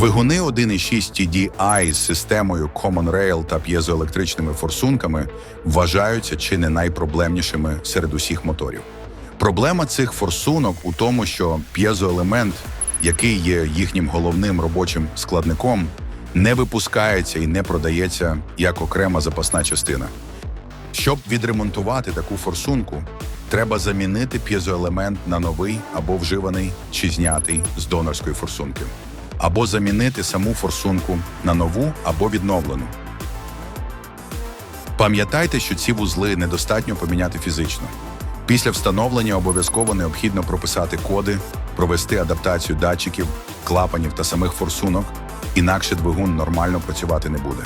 Двигуни 1.6 TDI з системою Common Rail та п'єзоелектричними форсунками вважаються чи не найпроблемнішими серед усіх моторів. Проблема цих форсунок у тому, що п'єзоелемент, який є їхнім головним робочим складником, не випускається і не продається як окрема запасна частина. Щоб відремонтувати таку форсунку, треба замінити п'єзоелемент на новий або вживаний чи знятий з донорської форсунки, або замінити саму форсунку на нову або відновлену. Пам'ятайте, що ці вузли недостатньо поміняти фізично. Після встановлення обов'язково необхідно прописати коди, провести адаптацію датчиків, клапанів та самих форсунок, інакше двигун нормально працювати не буде.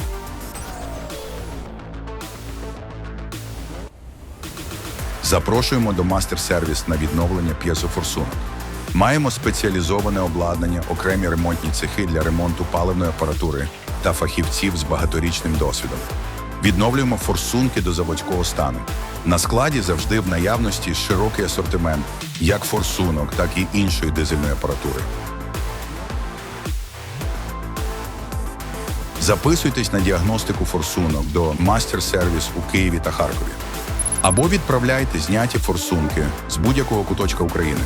Запрошуємо до мастер-сервіс на відновлення п'єзофорсунок. Маємо спеціалізоване обладнання, окремі ремонтні цехи для ремонту паливної апаратури та фахівців з багаторічним досвідом. Відновлюємо форсунки до заводського стану. На складі завжди в наявності широкий асортимент як форсунок, так і іншої дизельної апаратури. Записуйтесь на діагностику форсунок до мастер-сервіс у Києві та Харкові. Або відправляйте зняті форсунки з будь-якого куточка України.